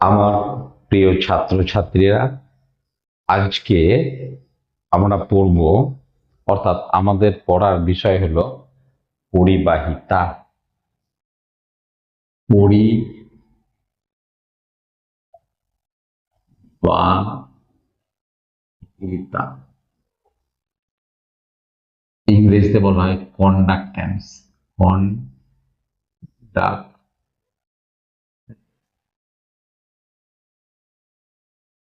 আমার প্রিয় ছাত্রছাত্রীরা, আজকে আমরা পড়ব, অর্থাৎ আমাদের পড়ার বিষয় হলো পরিবাহিতা। পরিবাহিতা। ইংরেজিতে বলা হয় কন্ডাক্ট্যান্স কন্ডাক্ট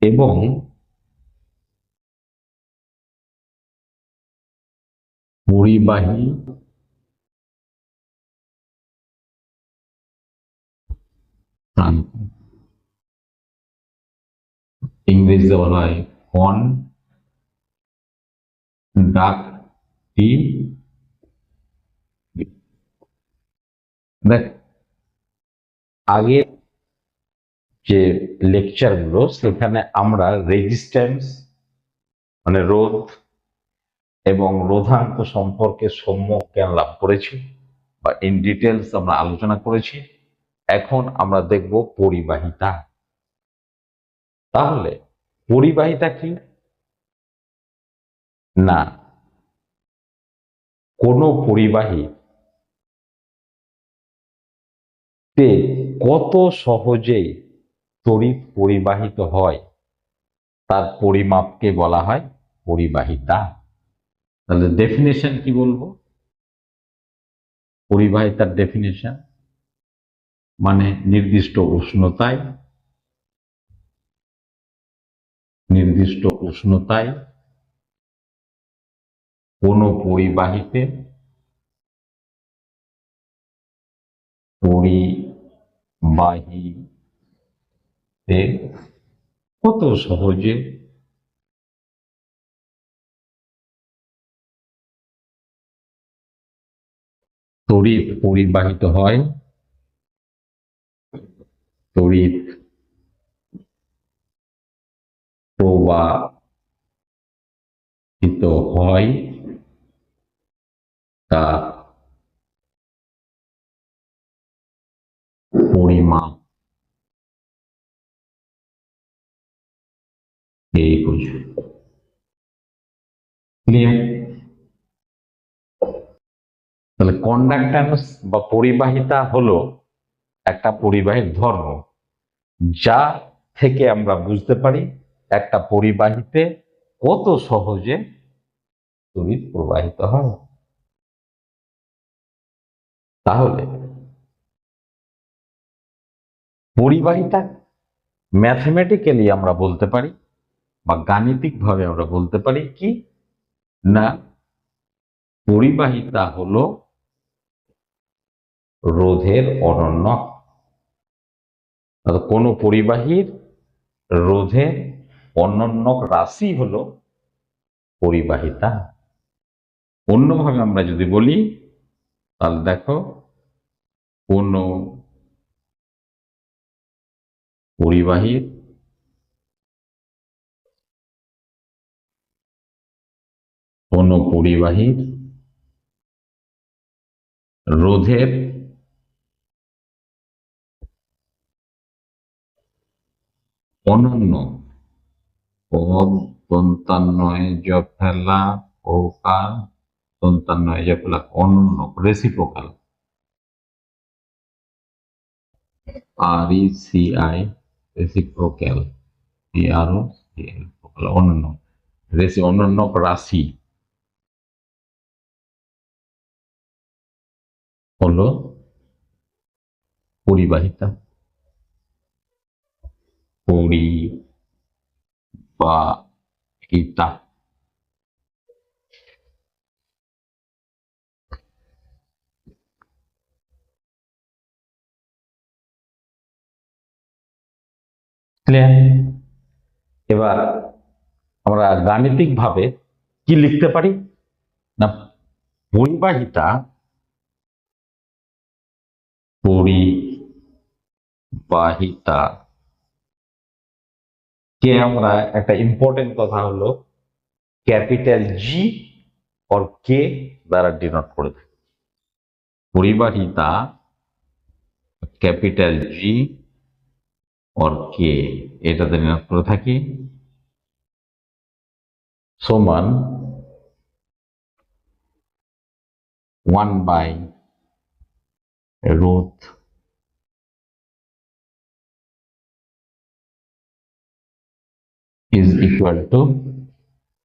এবং পরিবাহী প্রান্ত ইংরেজিতে বলা হয় কন ডাকটি দেখ আগে যে লেকচারগুলো সেখানে আমরা রেজিস্ট্যান্স মানে রোধ এবং রোধাঙ্ক সম্পর্কে সম্যক জ্ঞান লাভ করেছি বা ইন ডিটেলস আমরা আলোচনা করেছি। এখন আমরা দেখব পরিবাহিতা। তাহলে পরিবাহিতা কি? না, কোনো পরিবাহী তে কত সহজেই তড়িৎ পরিবাহিত হয়, তার পরিমাপকে বলা হয় পরিবাহিতা। তাহলে ডেফিনেশন কি বলব? পরিবাহিতার ডেফিনেশন মানে নির্দিষ্ট উষ্ণতায় নির্দিষ্ট উষ্ণতায় কোনো পরিবাহিতে পরিবাহীতে কত সহজে তড়িৎ পরিবাহিত হয়। তড়িৎ প্রবাহিত হয় তা পরিমাপ এই বুঝবে ক্লিয়ার তাহলে কন্ডাক্ট্যান্স বা পরিবাহিতা হলো একটা পরিবাহীর ধর্ম, যা থেকে আমরা বুঝতে পারি একটা পরিবাহীতে কত সহজে তড়িৎ প্রবাহিত হয়। তাহলে পরিবাহিতা ম্যাথমেটিক্যালি আমরা বলতে পারি বা গাণিতিকভাবে আমরা বলতে পারি কি? না, পরিবাহিতা হলো রোধের অনন্য। কোন পরিবাহীর রোধে অনন্য রাশি হল পরিবাহিতা। অন্যভাবে আমরা যদি বলি, তাহলে দেখো, কোন পরিবাহীর কোন পরিবাহীর রোধের অনন্য দন্তান্নয় জ ফেলা ওকার দন্তান্নয় জ অনন্য রেসিপ্রোকাল। আর ই আই রেসিপ্রোক্যাল অনন্য, রেসি, অনন্য রাশি। হলো পরিবাহিতা। পরিবাহিতা এবার আমরা গাণিতিক ভাবে কি লিখতে পারি? না পরিবাহিতা পরিবাহিতা। কে আমরা? একটা ইম্পর্টেন্ট কথা হলো ক্যাপিটাল জি অর কে দ্বারা ডিনোট করে থাকি। পরিবাহিতা, ক্যাপিটাল জি অর কে এটাতে ঋণাত্মক করে থাকি। সমান one by root is equal to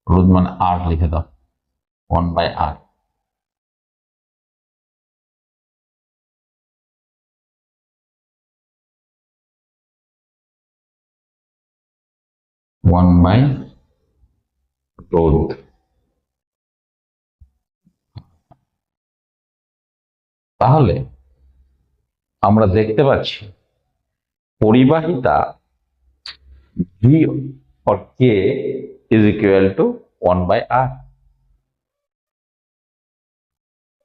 root মানে আর লিখে দাও one by R one by রোধ তাহলে আমরা দেখতে পাচ্ছি। পরিবাহিতা V or k is equal to 1 by r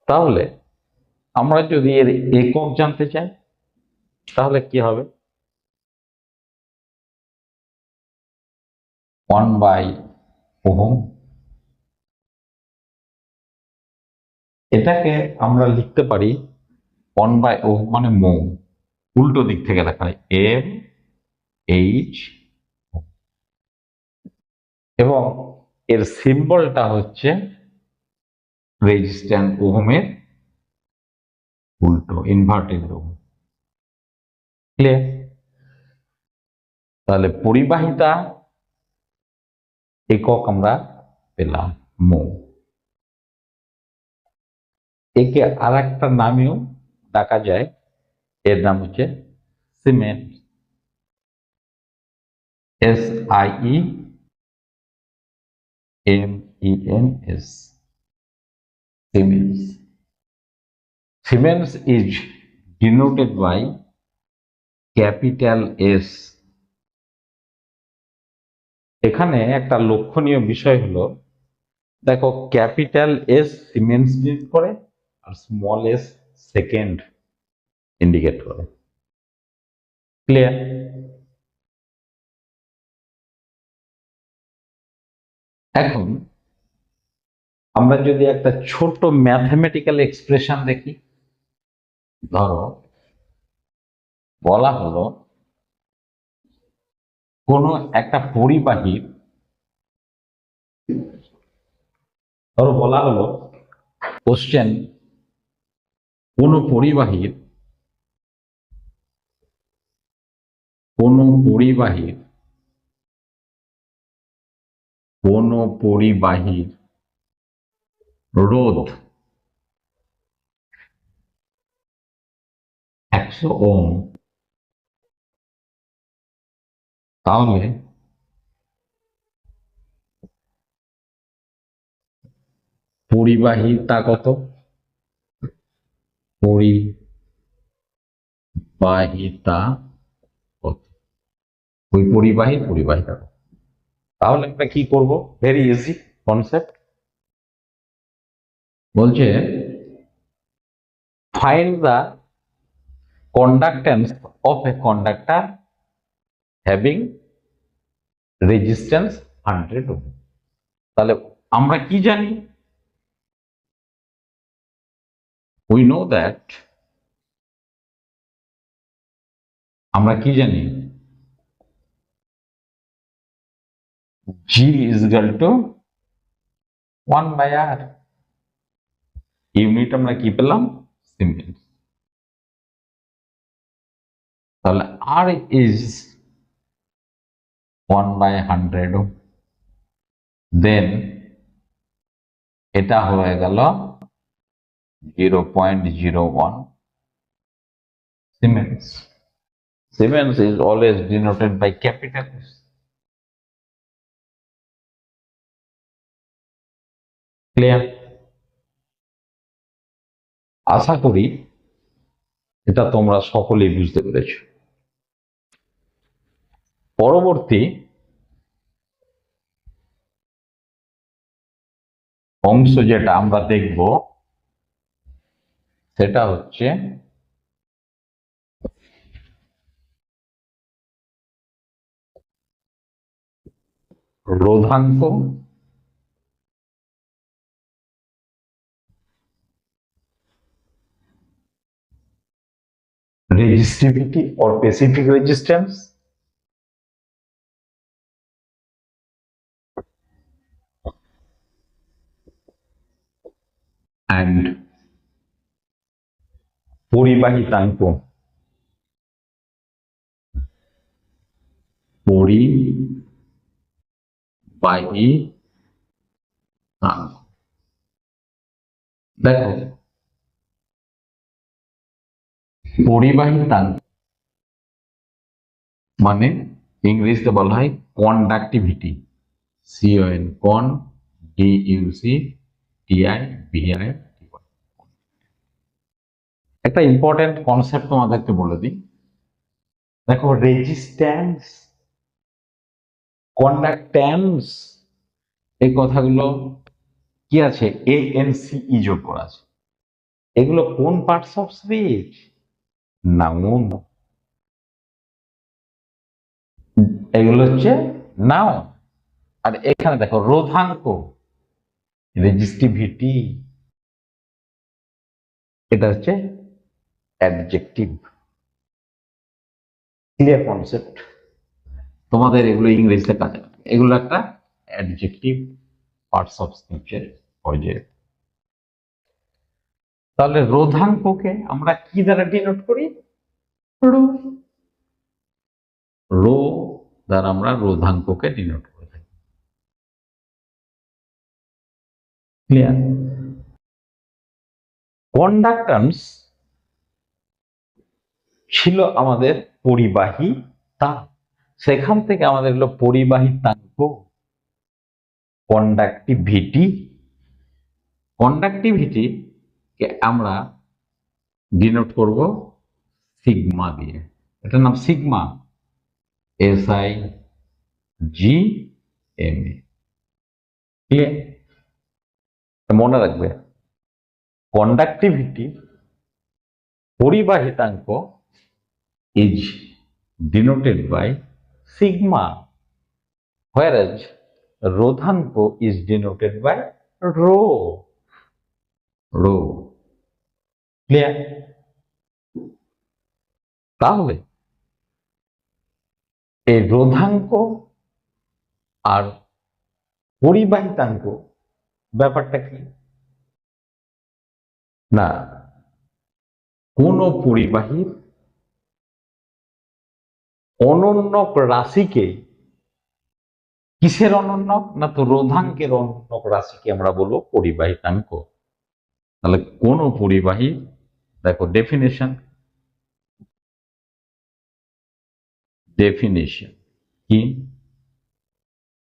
তাহলে আমরা যদি এর একক জানতে চাই, তাহলে কি হবে? One by ohm. এটাকে আমরা লিখতে পারি 1 বাই ওহম মানে মো। উল্টো দিক থেকে লেখা হয় এম এইচ এবং এর সিম্বলটা হচ্ছে রেজিস্ট্যান্ট ওহমের উল্টো ইনভার্টেড ওহম। ক্লিয়ার তাহলে পরিবাহিতা একক আমরা পেলাম মো। একে আর একটা নামেও ডাকা যায় এর নাম হচ্ছে siemens S I E E N S. Siemens. Siemens is denoted by capital S. এখানে একটা লক্ষণীয় বিষয় হলো, দেখো, ক্যাপিটাল এস সিমেন্স ইন্ডিকেট করে আর স্মল এস সেকেন্ড ইন্ডিকেট করে। ক্লিয়ার এখন আমরা যদি একটা ছোট ম্যাথমেটিক্যাল এক্সপ্রেশন দেখি, ধরো, বলা হলো কোনো একটা পরিবাহীর ধরো বলা হলো কোশ্চেন কোন পরিবাহীর কোন পরিবাহীর কোন পরিবাহীর রোধ একশো ওম। তাহলে পরিবাহিতা কত? পরিবাহিতা ওই পরিবাহীর পরিবাহিতা তাহলে আমরা কি করব? ভেরি ইজি কনসেপ্ট বলছে find the conductance of a conductor having resistance hundred ohm তাহলে আমরা কি জানি? উই নো দ্যাট আমরা কি জানি? G is equal to 1 by R. Unit আমরা কি পেলাম? সিমেন্স তাহলে R is one by hundred then এটা হয়ে গেল zero point zero one siemens siemens is always denoted by capital clear আশা করি এটা তোমরা সকলেই বুঝতে পেরেছ। পরবর্তী অংশ যেটা আমরা দেখব সেটা হচ্ছে রোধাঙ্ক resistivity or specific resistance and পরিবাহিতাঙ্ক পরিবাহিতাঙ্ক দেখো পরিবাহিতাঙ্ক মানে ইংরেজিতে বলা হয় conductivity C O N con D U C T I V I একটা ইম্পর্টেন্ট কনসেপ্ট তোমাদেরকে বলে দিই। দেখো রেজিস্ট্যান্স কন্ডাক্ট্যান্স এই কথাগুলো কি আছে? এ এন সি ই যোগ করা আছে। এগুলো কোন পার্টস অফ স্পিচ নাউন এগুলো হচ্ছে নাও আর এখানে দেখো রোধাঙ্ক রেজিস্টিভিটি এটা হচ্ছে অ্যাডজেক্টিভ ক্লিয়ার কনসেপ্ট তোমাদের এগুলো ইংরেজিতে কাজে এগুলো একটা অ্যাডজেক্টিভ পার্টস অফ স্পিচের পর্যায়ে তাহলে রোধাঙ্ককে আমরা কি দ্বারা ডিনোট করি? রো। রো দ্বারা আমরা রোধাঙ্ককে ডিনোট করে থাকি। ক্লিয়ার কন্ডাক্টান্স ছিল আমাদের পরিবাহী তা। সেখান থেকে আমাদের হলো পরিবাহী তাঙ্ক কন্ডাক্টিভিটি কন্ডাক্টিভিটি কে আমরা ডিনোট করব সিগমা দিয়ে। এটার নাম sigma S I G M A মনে রাখবে। কন্ডাক্টিভিটি পরিবাহিতাঙ্ক is denoted by sigma whereas রোধাঙ্ক is denoted by rho rho clear তাহলে এই রোধাঙ্ক আর পরিবাহিতাঙ্ক ব্যাপারটা কি? না, কোন পরিবাহীর অনন্যক রাশিকে কিসের অনন্যক? না তো রোধাঙ্কের অনন্যক রাশিকে আমরা বলব পরিবাহিতাঙ্ক তাহলে কোন পরিবাহী? দেখো ডেফিনেশন ডেফিনেশন কি?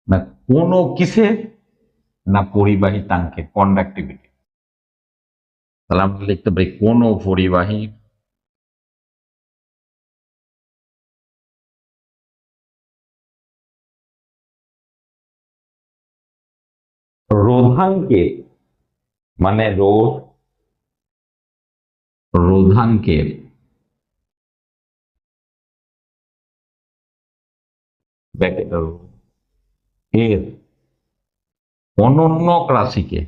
না কোন কিসের না পরিবাহিতাঙ্কের কন্ডাক্টিভিটি তাহলে আমরা লিখতে পারি কোন পরিবাহী রোধাঙ্কের মানে রোধ রোধাঙ্কের ব্যাকেট রোধ এর অনন্য রাশিকে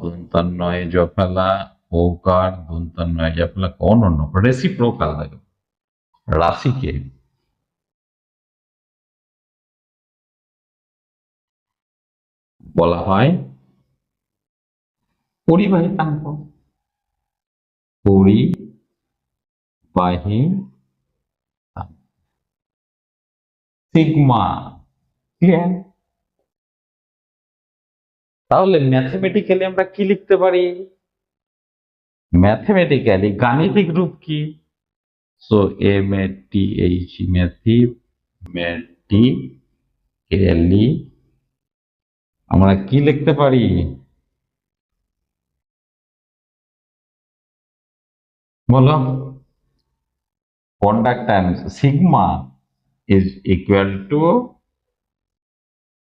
দন্তান্নয় জফলা ওকার দন্তান্নয় জফলা অনন্য রেসিপ্রোকাল দেখো রাশিকে বলা হয় পরিবাহিতাঙ্ক পরিবাহী সিগমা। ক্লিয়ার তাহলে ম্যাথমেটিক্যালি আমরা কি লিখতে পারি? ম্যাথমেটিক্যালি গাণিতিক রূপ কি? So M A T H mathematically আমরা কি লিখতে পারি? বলো। Conductance sigma equal to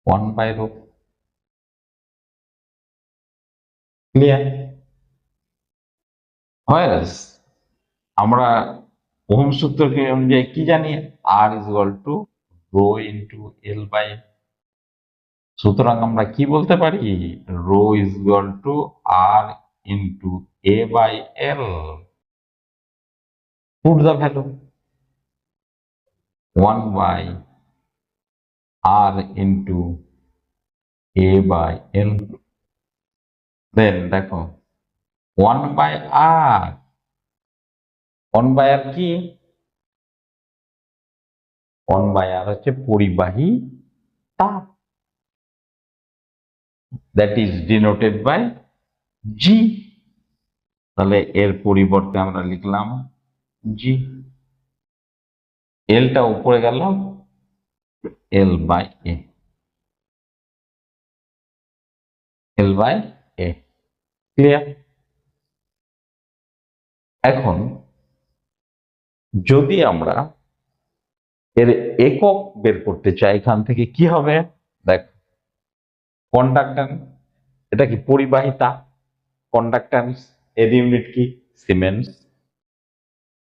1 by rho clear? Whereas আমরা ওহম সূত্রকে অনুযায়ী কি জানি? R is equal to rho into L by সুতরাং আমরা কি বলতে পারি? Rho is equal to R into A by L. Put the value 1 by r into a by L. Then দেখো one by R. One by R কি? One by R হচ্ছে পরিবাহী তাপ। That is denoted by G তাহলে এর পরিবর্তে আমরা লিখলাম জি এলটা উপরে গেল L by A L by A clear এখন যদি আমরা এর একক বের করতে চাই, এখান থেকে কি হবে? দেখ কন্ডাক্ট্যান্স এটা কি পরিবাহিতা? কন্ডাক্ট্যান্স এর ইউনিট কি? সিমেন্স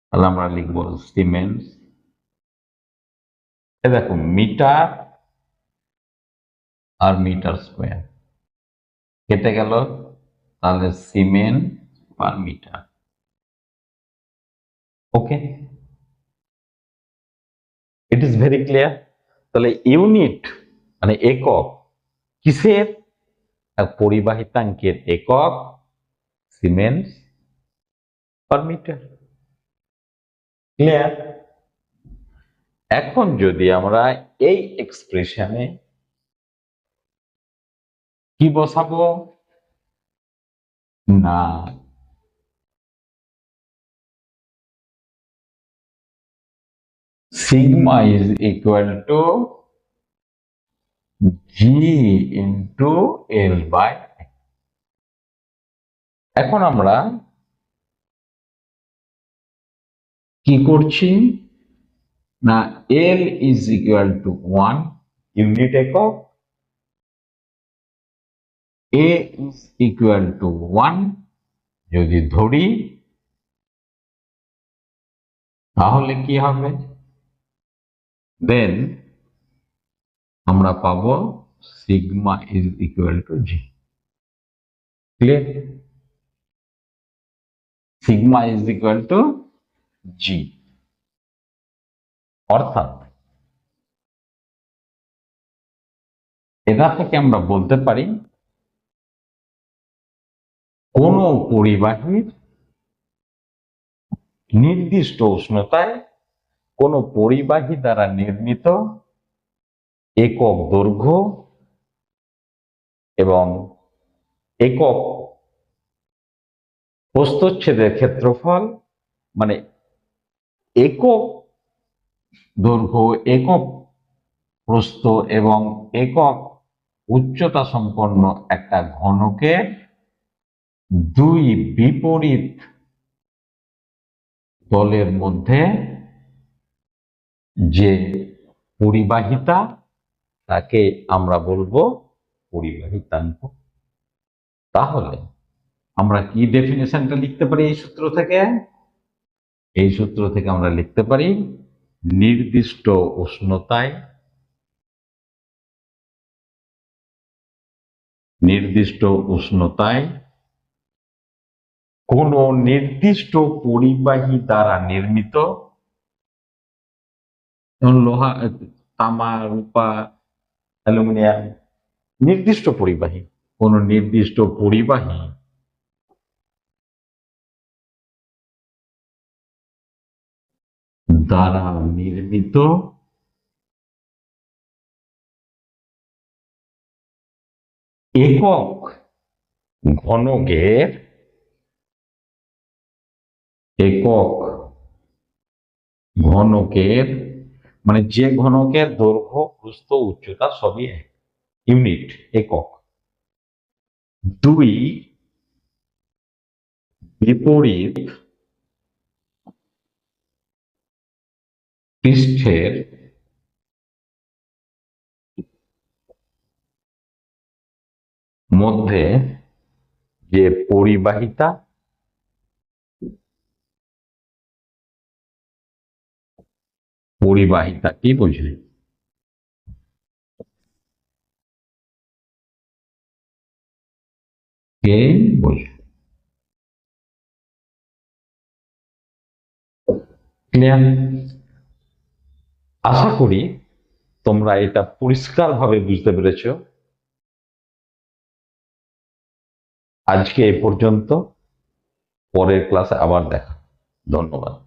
তাহলে আমরা লিখব সিমেন্স এ দেখো মিটার আর মিটার স্কোয়ার কেটে গেল, তাহলে siemens per metre okay it is very clear তাহলে ইউনিট মানে একক কিসের? পরিবাহিতাঙ্কের একক সিমেন্ট পার মিটার ক্লিয়ার এখন যদি আমরা এই এক্সপ্রেশনে কি বসাবো? না। sigma is equal to g into l by এখন আমরা কি করছি? না, l is equal to 1 unit একক। A is equal to 1 যদি ধরি, তাহলে কি হবে? দেন আমরা পাবো sigma is equal to G clear sigma is equal to G অর্থাৎ এটা থেকে আমরা বলতে পারি কোন পরিবাহীর নির্দিষ্ট উষ্ণতায় কোন পরিবাহী দ্বারা নির্মিত একক দৈর্ঘ্য এবং একক প্রস্তচ্ছেদের ক্ষেত্রফল মানে একক দৈর্ঘ্য, একক প্রস্থ এবং একক উচ্চতা সম্পন্ন একটা ঘনকে দুই বিপরীত দলের মধ্যে যে পরিবাহিতা তাকে আমরা বলব পরিবাহিতাঙ্ক। তাহলে আমরা কি ডেফিনেশনটা লিখতে পারি এই সূত্র থেকে? এই সূত্র থেকে আমরা লিখতে পারি নির্দিষ্ট উষ্ণতায় নির্দিষ্ট উষ্ণতায় কোন নির্দিষ্ট পরিবাহী দ্বারা নির্মিত। লোহা, তামা, রূপা অ্যালুমিনিয়াম। নির্দিষ্ট পরিবাহী। কোন নির্দিষ্ট পরিবাহী। দ্বারা নির্মিত। একক ঘনকের একক ঘনকের মানে যে ঘনকের দৈর্ঘ্য, প্রস্থ, উচ্চতা সবই এক। ইউনিট, একক। দুই, বিপরীত পৃষ্ঠের মধ্যে যে পরিবাহিতা পরিবাহিতা, কি কে ক্লিয়ার আশা করি তোমরা এটা পরিষ্কারভাবে বুঝতে পেরেছ। আজকে এ পর্যন্ত, পরের ক্লাসে আবার দেখা। ধন্যবাদ।